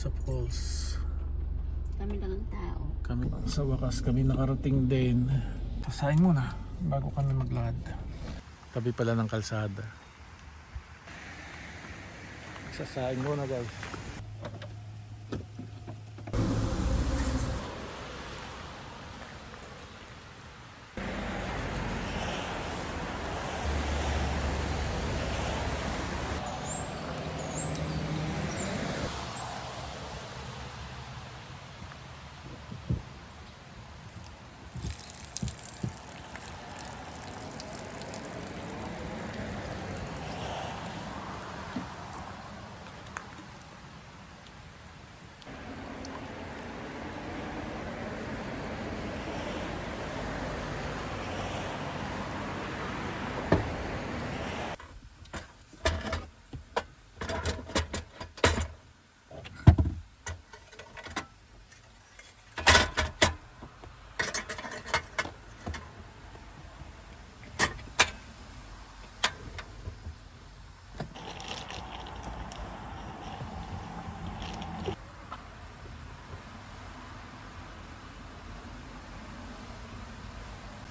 sa falls. Kami lang ang tao. Kami, sa wakas kami nakarating din. Sasayin muna bago kami maglakad. Tabi pala ng kalsada. Sasayin muna guys.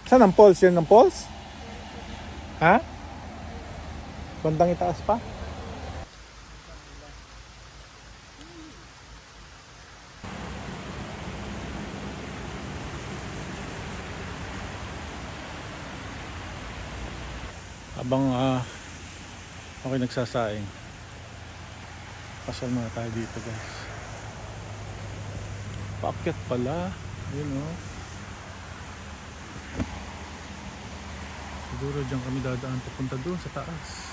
Saan ang falls? Yan ang falls? Ha? Bandang itaas pa? Habang ah ako nagsasaing. Pasal muna tayo dito guys. Paakyat pala. Yun oh. Siguro dyan kami dadaan papunta doon sa taas.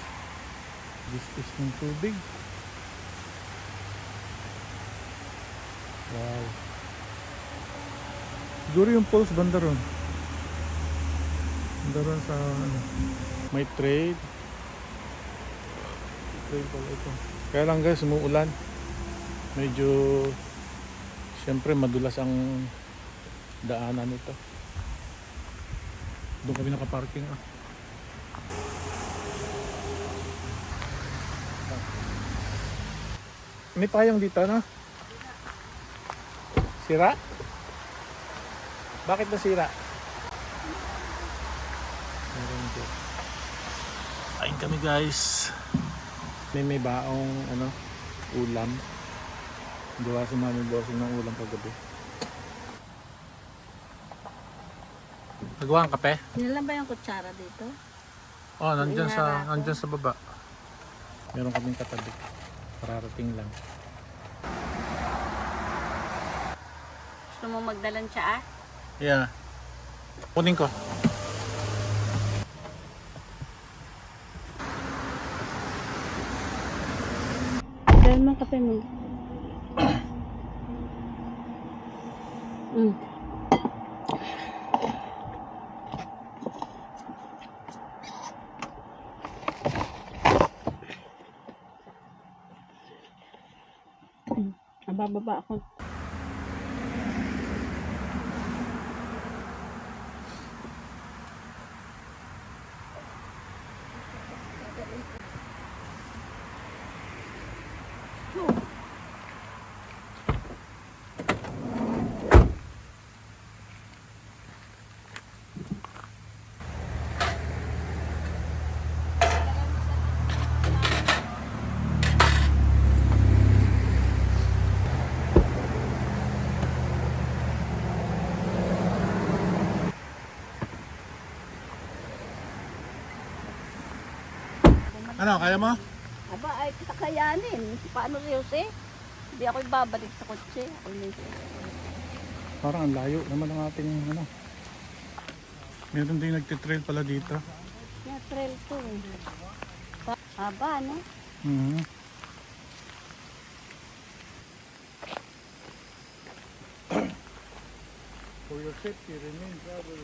Distis ng tubig. Wow. Siguro yung falls banda ron. Banda ron sa ano. May trade. Trade pala ito. Kaya lang guys, umuulan. Medyo Siyempre madulas ang daanan nito. Doon kami nakaparking ah. May payong dito, no? Sira? Bakit nasira? Kain kami guys. May may baong ano, ulam. Gawa si Mami Bossing ng ulam kagabi. Nagawa ang kape? Nilan ba yung kutsara dito? Oh, nandyan May sa nandyan sa baba. Meron kaming katabi. Pararating lang. Gusto mo magdalan siya ah? Yeah. Kunin ko. Dahil mo kape mo. Mm. Nabababa ako. Ano, kaya mo? Aba, ay kakayanin. Paano Jose? Hindi ako ibabalik sa kotse. Ako mismo. Parang ang layo naman ang ating ano. Meron din nagtitrail pala dito. Yeah, trail to. eh. Pa- Haba, no? Mhm. For your safety, remain travel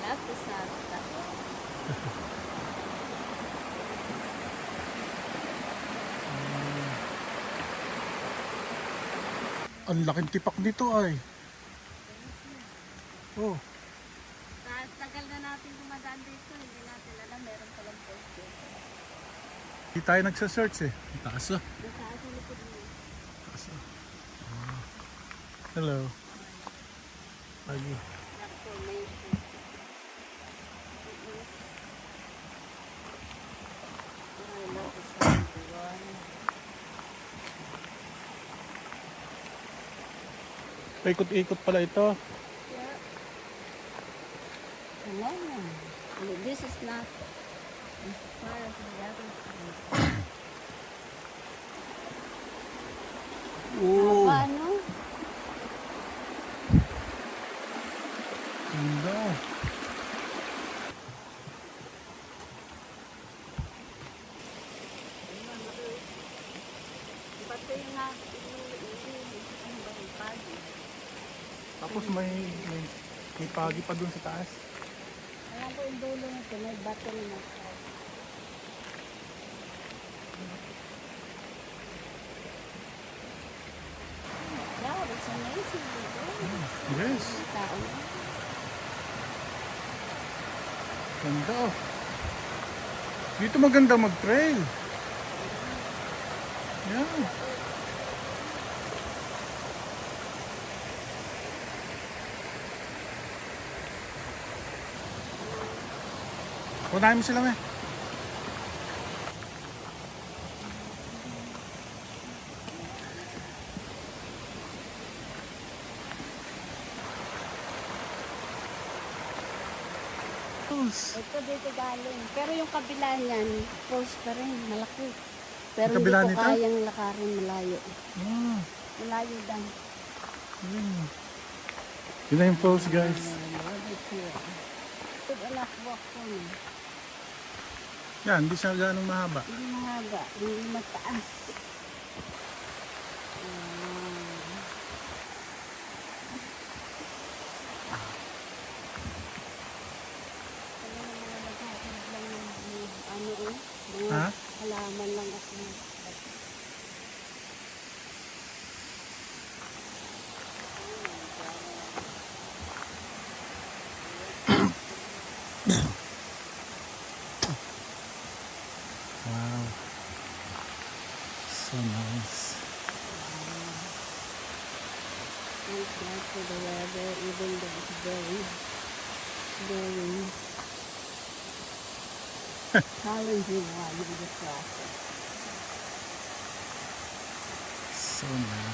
Love the Santa. Ang laking tipak dito ay. Oh, Tagal na natin dumadaan dito. Hindi natin alam Hindi tayo nagsa-search eh. Ang taas ah. Likod mo. Taas ah. Ah. Hello. Lagi. Ako, may Hello, everyone. Paikot-ikot pala ito. Yeah. Hello. This is not as far as the other side. Oh. Paano? Ganda. Bato yung nga, ano ba yung pagi? Tapos may, may, pagi pa dun sa taas. Alam ko yung dulo nito, may bato rin ako. Wow, it's amazing. Yes. Tao na. Ganda oh. Dito maganda mag-trail. Yeah. Kunahin mo sila may. Ito dito galing. Pero yung kabila niyan, falls pa rin, malaki. Pero Yung kabila hindi ko nito? kayang lakarin malayo. Ah, Malayo dan. yun. Yun na yung falls guys. Good enough walk ko na. Yan, hindi siya ganong mahaba. Hindi mahaba, hindi mataas. Ha? halaman lang Wow. So nice. Thank God for the weather, even though it's very, very challenging one in the process. So nice.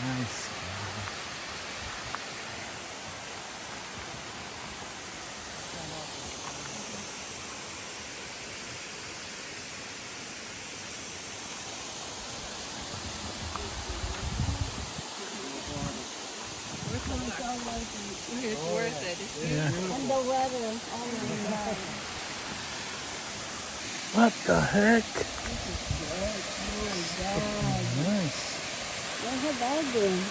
What the heck? Oh nice. What her dad doing?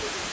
Thank you.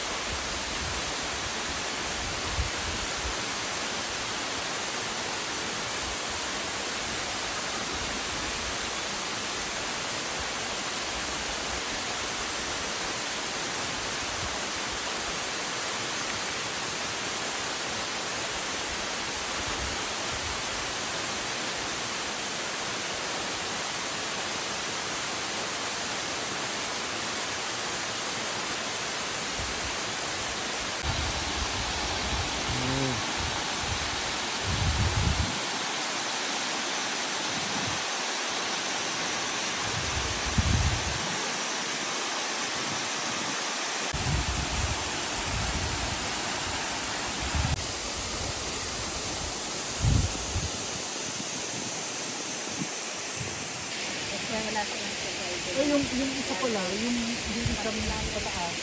Yung, yung isa pataas,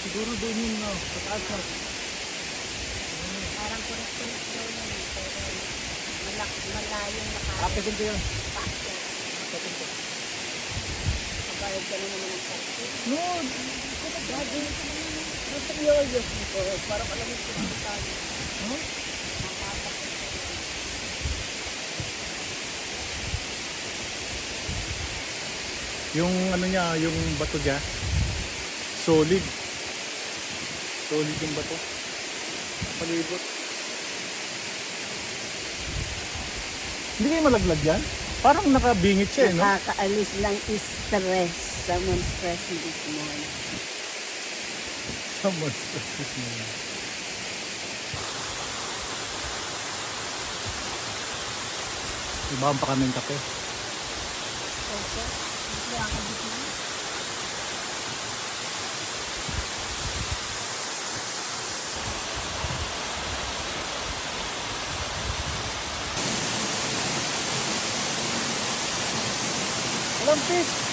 siguro doon yung no, pataas na. Parang kulit-kulit daw yun. eh, Pero malak malayong Ate, ganito yun. nakapasok. Kabayad ka na naman ng parking. No, Grabe. Matryoyos nito. Parang alam mo kung ano tayo. Huh? Yung ano niya, yung bato niya, solid. Solid yung bato. Palibot. Hindi kayo malaglag yan? Parang nakabingit siya eh, no? Nakakaalis ng stress. Someone stress this morning. Someone's practice mo yan. Ibahan pa kami ng kape. Okay. Hindi ako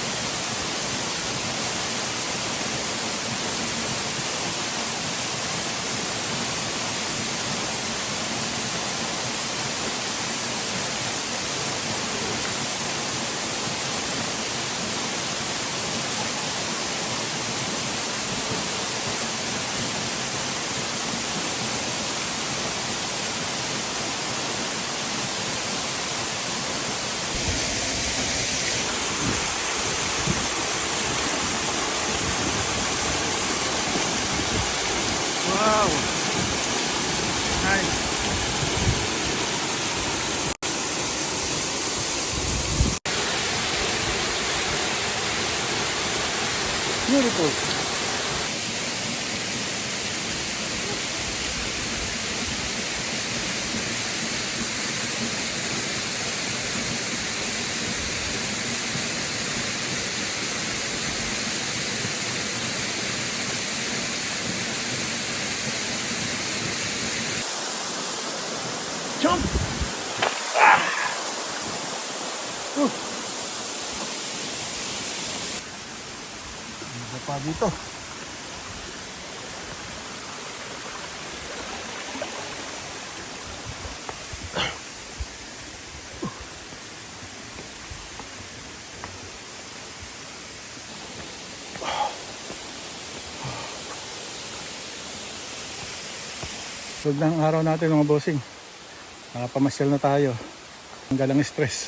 pa dito? Huwag ng araw natin mga bossing. Nakapamasyal na tayo. Ang galang stress.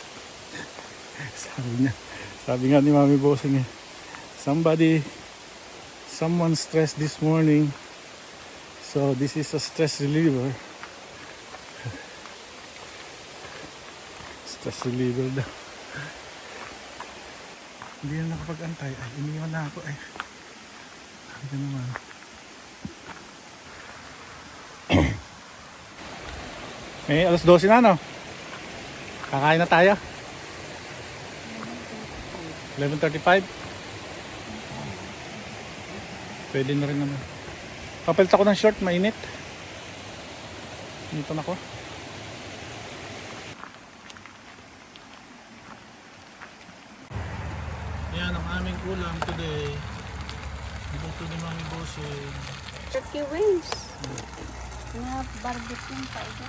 sabi niya. Sabi nga ni Mami Bossing eh. Somebody, someone stressed this morning. So this is a stress reliever. stress reliever daw. Hindi na nakapag-antay. Ay, iniwan na ako eh. Ko naman. May alas 12 na no? Kakain na tayo. 11.35 Pwede na rin naman. Papalit ako ng short, mainit. Dito na ako. Yan ang aming ulam today. Dito ni Mami Bossing. Turkey wings. Nga barbecue pa ito.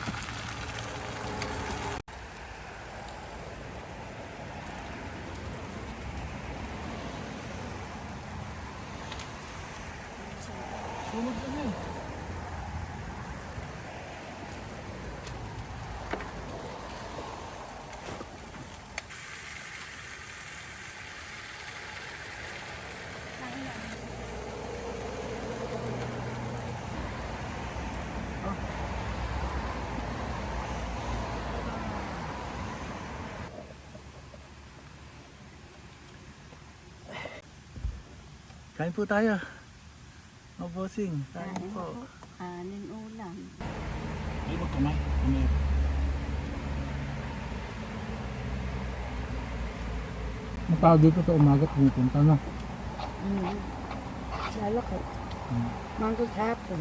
Kain po tayo. O, bossing. Kain Kain po. po. Kanin ulam. Ay, wag ka na. Ano yun? Dito sa umaga pumupunta na. Mm. Lalo ko. Mm. Manggod hapon.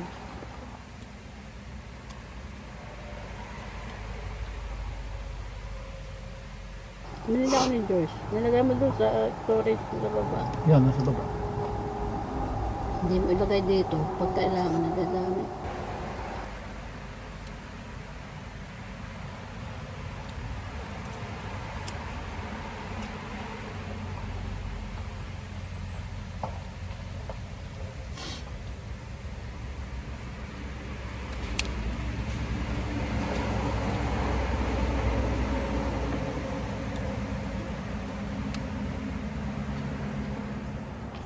Nilagay ako ng George. Nilagay mo doon sa storage sa baba. Yan, nasa baba. Hindi mo ilagay dito pag kailangan nagagamit.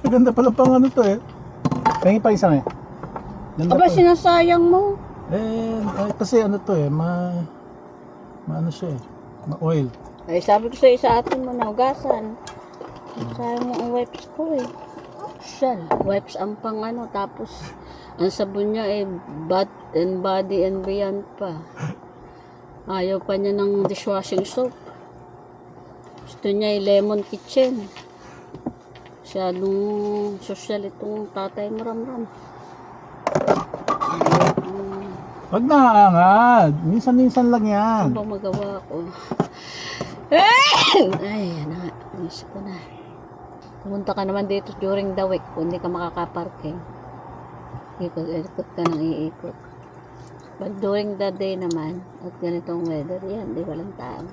Maganda pala pang ano to eh. Pengi pa isang eh. Ganda Aba, to. sinasayang mo. Eh, eh, kasi ano to eh, ma... Maano siya eh. Ma-oil. Ay, sabi ko sa isa atin mo na ugasan. Sayang mo ang wipes ko eh. Shell. Wipes ang pang ano. Tapos, ang sabon niya eh, bath and body and beyond pa. Ayaw pa niya ng dishwashing soap. Gusto niya eh, lemon kitchen. Masyadong social itong tatay mo ram-ram. Hmm, Wag na angad. Minsan-minsan lang yan. ano bang magawa ko? Ay, yan na nga. Inisip ko na. Pumunta ka naman dito during the week kung hindi ka makakaparking. Ikot-ikot ka ng iikot. Pag during the day naman, at ganitong weather, yan, di walang tao.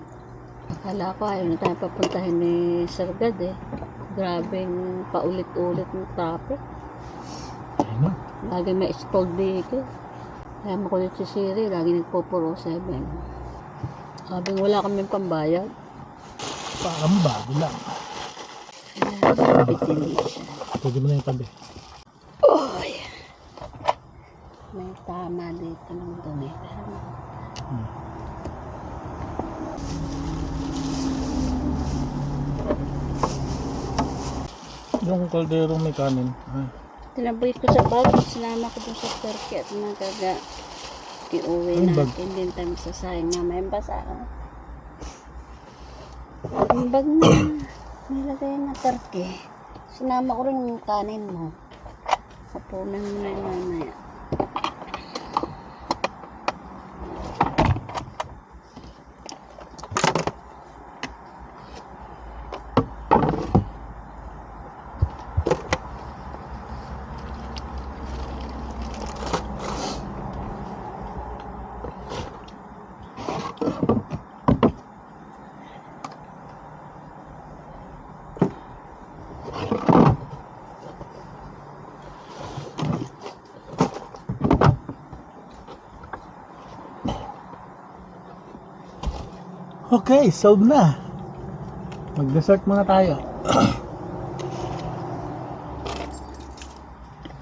Akala ko ayaw na tayo papuntahin ni Sir Gad eh. Grabing paulit-ulit ng traffic. Na. Lagi may stalled vehicle. Kaya makulit si Siri, lagi nagpo 7 Sabing wala kaming pambayad. Parang bago lang. Pwede mo na yung tabi. Oh, yan. May tama dito ng dumi. Hmm. Yung kaldero may kanin. Ah, tinaboy ko sa bag, sinama ko dun sa turkey at nagaga iuwi Anong bag? natin din tayo masasayang na may basa. Yung bag na nilagay na turkey. Sinama ko rin yung kanin mo. Hapunan mo na yung mamaya. Okay, solved na. Mag-dessert muna tayo.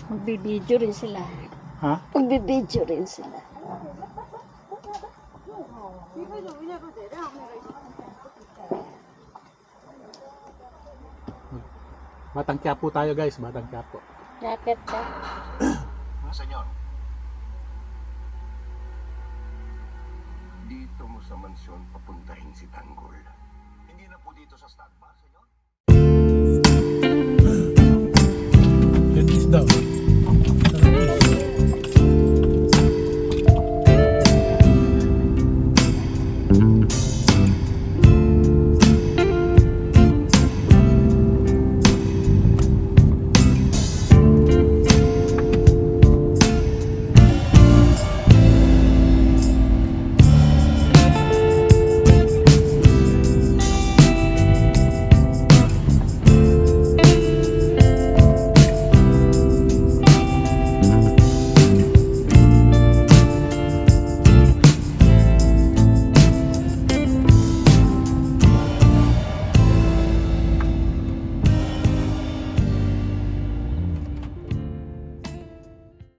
Magbibideo rin sila. Ha? Magbibideo rin sila. Batang Quiapo tayo guys, Batang Quiapo. Jacket ka. Papuntahin